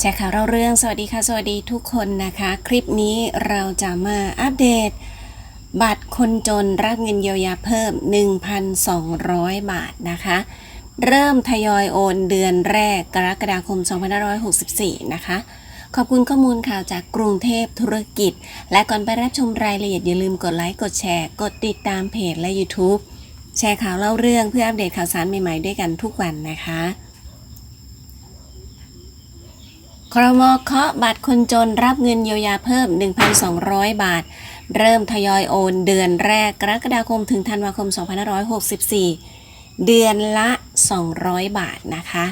แชร์ข่าวเราเรื่องสวัสดีค่ะ สวัสดีทุกคนนะคะ คลิปนี้เราจะมาอัปเดต บัตรคนจนรับเงินเยียวยาเพิ่ม 1,200 บาทนะคะ เริ่มทยอยโอนเดือนแรกกรกฎาคม 2564 นะคะ ขอบคุณข้อมูลข่าวจากกรุงเทพธุรกิจ และก่อนไปรับชมรายละเอียดอย่าลืมกดไลค์กดแชร์ กดติดตามเพจและ YouTube แชร์ข่าวเล่าเรื่องเพื่ออัปเดตข่าวสารใหม่ๆด้วยกันทุกวันนะคะ ค รมเคาะบัตรคนจนรับเงินเยียวยาเพิ่ม 1,200 บาท เริ่มทยอยโอนเดือนแรกกรกฎาคมถึงธันวาคม 2564 เดือนละ 200 บาทนะคะ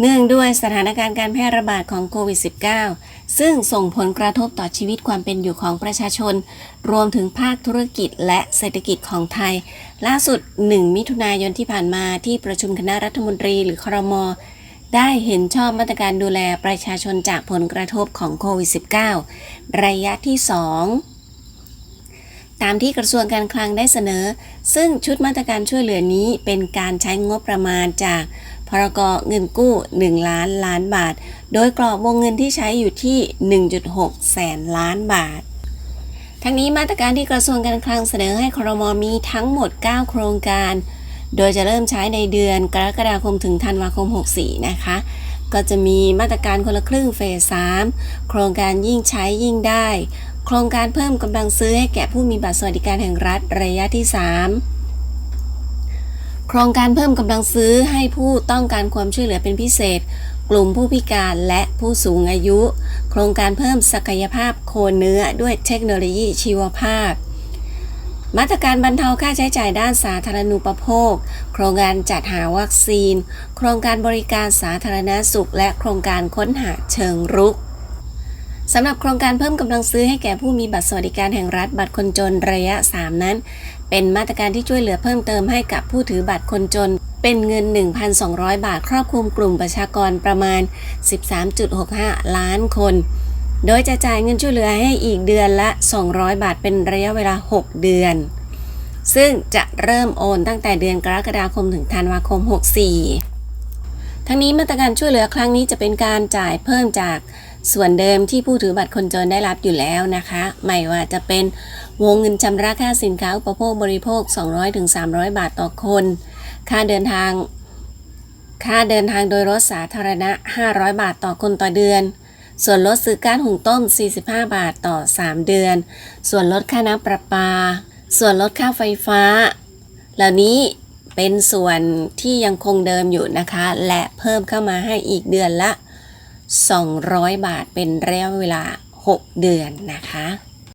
เนื่องด้วยสถานการณ์การแพร่ระบาดของโควิด -19 ซึ่งส่งผลกระทบต่อชีวิตความเป็นอยู่ของประชาชน รวมถึงภาคธุรกิจและเศรษฐกิจของไทย ล่าสุด 1 มิถุนายนที่ผ่านมาที่ประชุมคณะรัฐมนตรีหรือครม ได้เห็นชอบมาตรการดูแลประชาชนจากผลกระทบของโควิด -19 ระยะที่ 2 ตามที่กระทรวงการคลังได้เสนอ ซึ่งชุดมาตรการช่วยเหลือนี้เป็นการใช้งบประมาณจากพรกเงินกู้ 1 ล้านล้านบาท โดยกรอบวงเงินที่ใช้อยู่ที่ 1.6 แสนล้านบาท ทั้งนี้มาตรการที่กระทรวงการคลังเสนอให้ครมมีทั้งหมด 9 โครงการ โดยจะเริ่มใช้ในเดือนกรกฎาคมถึงธันวาคม 64 นะคะ ก็จะมีมาตรการคนละครึ่งเฟส 3 โครงการยิ่งใช้ยิ่งได้ โครงการเพิ่มกำลังซื้อให้แก่ผู้มีบัตรสวัสดิการแห่งรัฐระยะที่ 3โครงการเพิ่มกำลังซื้อให้ผู้ต้องการความช่วยเหลือเป็นพิเศษ กลุ่มผู้พิการและผู้สูงอายุ โครงการเพิ่มศักยภาพโคนเนื้อด้วยเทคโนโลยีชีวภาพ มาตรการบรรเทาค่าใช้จ่ายด้านสาธารณูปโภค โครงการจัดหาวัคซีน โครงการบริการสาธารณสุข และโครงการค้นหาเชิงรุกสำหรับโครงการเพิ่มกำลังซื้อให้แก่ผู้มีบัตรสวัสดิการแห่งรัฐบัตรคนจนระยะ 3 นั้น เป็นมาตรการที่ช่วยเหลือเพิ่มเติมให้กับผู้ถือบัตรคนจน เป็นเงิน 1,200 บาทครอบคลุมกลุ่มประชากรประมาณ 13.65 ล้านคน โดยจะจ่ายเงินช่วยเหลือให้อีกเดือนละ 200 บาทเป็นระยะเวลา 6 เดือน ซึ่งจะเริ่มโอนตั้งแต่เดือนกรกฎาคมถึงธันวาคม 64 ทั้งนี้มาตรการช่วยเหลือครั้งนี้จะเป็นการจ่ายเพิ่มจากส่วนเดิมที่ผู้ถือบัตรคนจนได้รับอยู่แล้วนะคะ ไม่ว่าจะเป็นวงเงินชำระค่าสินค้าอุปโภคบริโภค 200-300 บาทต่อคน ค่าเดินทาง ค่าเดินทางโดยรถสาธารณะ 500 บาทต่อคนต่อเดือน ส่วนลดซื้อก๊าซหุงต้ม 45 บาทต่อ 3 เดือน ส่วนลดค่าน้ำประปา ส่วนลดค่าไฟฟ้า เหล่านี้เป็นส่วนที่ยังคงเดิมอยู่นะคะ และเพิ่มเข้ามาให้อีกเดือนละ 200 บาทเป็นระยะเวลา 6 เดือนนะคะ